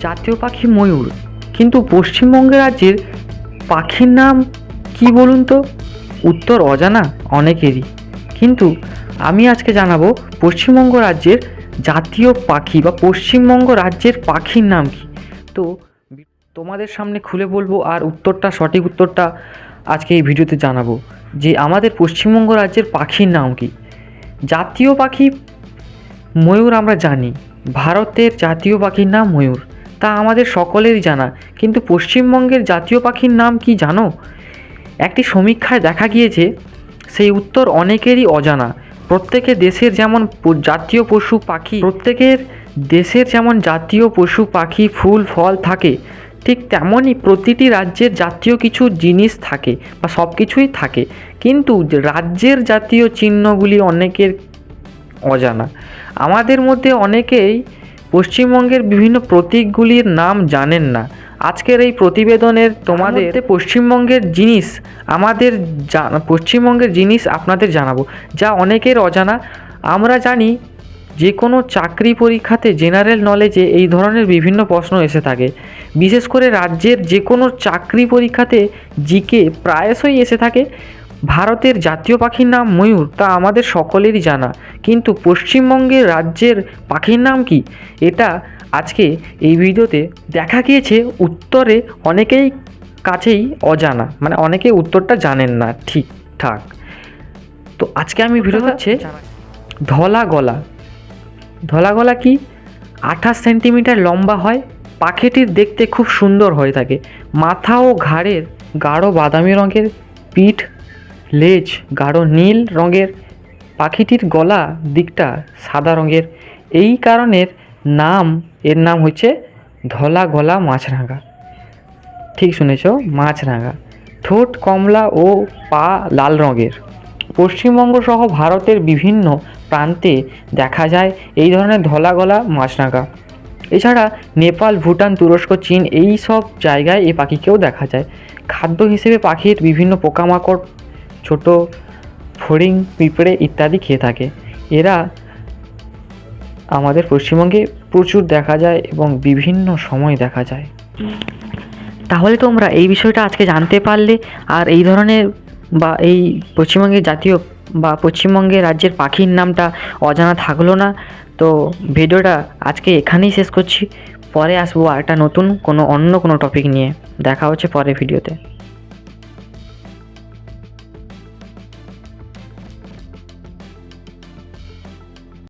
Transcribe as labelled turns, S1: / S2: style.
S1: জাতীয় পাখি ময়ূর। কিন্তু পশ্চিমবঙ্গ রাজ্যের পাখির নাম কি বলুন তো? উত্তর অজানা, অনেকেরই। কিন্তু আমি আজকে জানাব পশ্চিমবঙ্গ রাজ্যের জাতীয় পাখি বা পশ্চিমবঙ্গ রাজ্যের পাখির নাম কি? তো তোমাদের সামনে খুলে বলব আর উত্তরটা, সঠিক উত্তরটা আজকে এই ভিডিওতে জানাব যে আমাদের পশ্চিমবঙ্গ রাজ্যের পাখির নাম কি? জাতীয় পাখি ময়ূর আমরা জানি। ভারতের জাতীয় পাখির নাম ময়ূর। তা আমাদের সকলেরই জানা। কিন্তু পশ্চিমবঙ্গের জাতীয় পাখির নাম কি জানো? একটি সমীক্ষায় দেখা গিয়েছে, সেই উত্তর অনেকেরই অজানা। প্রত্যেকের দেশের যেমন জাতীয় পশু পাখি, প্রত্যেকের দেশের যেমন জাতীয় পশু পাখি, ফুল, ফল থাকে, ঠিক তেমনই প্রতিটি রাজ্যের জাতীয় কিছু জিনিস থাকে বা সব কিছুই থাকে। কিন্তু রাজ্যের জাতীয় চিহ্নগুলি অনেকের অজানা। আমাদের মধ্যে অনেকেই পশ্চিমবঙ্গের বিভিন্ন প্রতীকগুলির নাম জানেন না। আজকের এই প্রতিবেদনের তোমাদের পশ্চিমবঙ্গের জিনিস আমাদের পশ্চিমবঙ্গের জিনিস আপনাদের জানাব যা অনেকের অজানা। আমরা জানি যে কোনো চাকরি পরীক্ষাতে জেনারেল নলেজে এই ধরনের বিভিন্ন প্রশ্ন এসে থাকে। বিশেষ করে রাজ্যের যে কোনো চাকরি পরীক্ষাতে জিকে প্রায়শই এসে থাকে। ভারতের জাতীয় পাখির নাম ময়ূর তা আমাদের সকলেরই জানা। কিন্তু পশ্চিমবঙ্গের রাজ্যের পাখির নাম কি? এটা আজকে এই ভিডিওতে দেখা গিয়েছে উত্তরে অনেকেই কাছেই অজানা মানে অনেকে উত্তরটা জানেন না ঠিকঠাক। তো আজকে আমি ভিডিও হচ্ছে ধলা গলা। ধলা গলা কি? আঠাশ সেন্টিমিটার লম্বা হয় পাখিটির দেখতে খুব সুন্দর হয়ে থাকে। মাথা ও ঘাড়ের গাঢ় বাদামি রঙের পিঠ লেজ গাঢ় নীল রঙের পাখিটির গলা দিকটা সাদা রঙের। এই কারণের নাম, এর নাম হচ্ছে ধলা গলা মাছরাঙা। ঠিক শুনেছ, মাছরাঙা। ঠোঁট কমলা ও পা লাল রঙের। পশ্চিমবঙ্গ সহ ভারতের বিভিন্ন প্রান্তে দেখা যায় এই ধরনের ধলা গলা মাছরাঙা। এছাড়া নেপাল, ভুটান, তুরস্ক, চীন, এই সব জায়গায় এই পাখিকেও দেখা যায়। খাদ্য হিসেবে পাখির বিভিন্ন পোকামাকড় ছোট ফড়িং, পিঁপড়ে ইত্যাদি খেয়ে থাকে। এরা আমাদের পশ্চিমবঙ্গে প্রচুর দেখা যায় এবং বিভিন্ন সময় দেখা যায়। তাহলে তোমরা এই বিষয়টা আজকে জানতে পারলে, আর এই ধরনের বা এই পশ্চিমবঙ্গের জাতীয় বা পশ্চিমবঙ্গের রাজ্যের পাখির নামটা অজানা থাকল না। তো ভিডিওটা আজকে এখানেই শেষ করছি। পরে আসব আর একটা নতুন, কোনো অন্য কোনো টপিক নিয়ে। দেখা হচ্ছে পরের ভিডিওতে।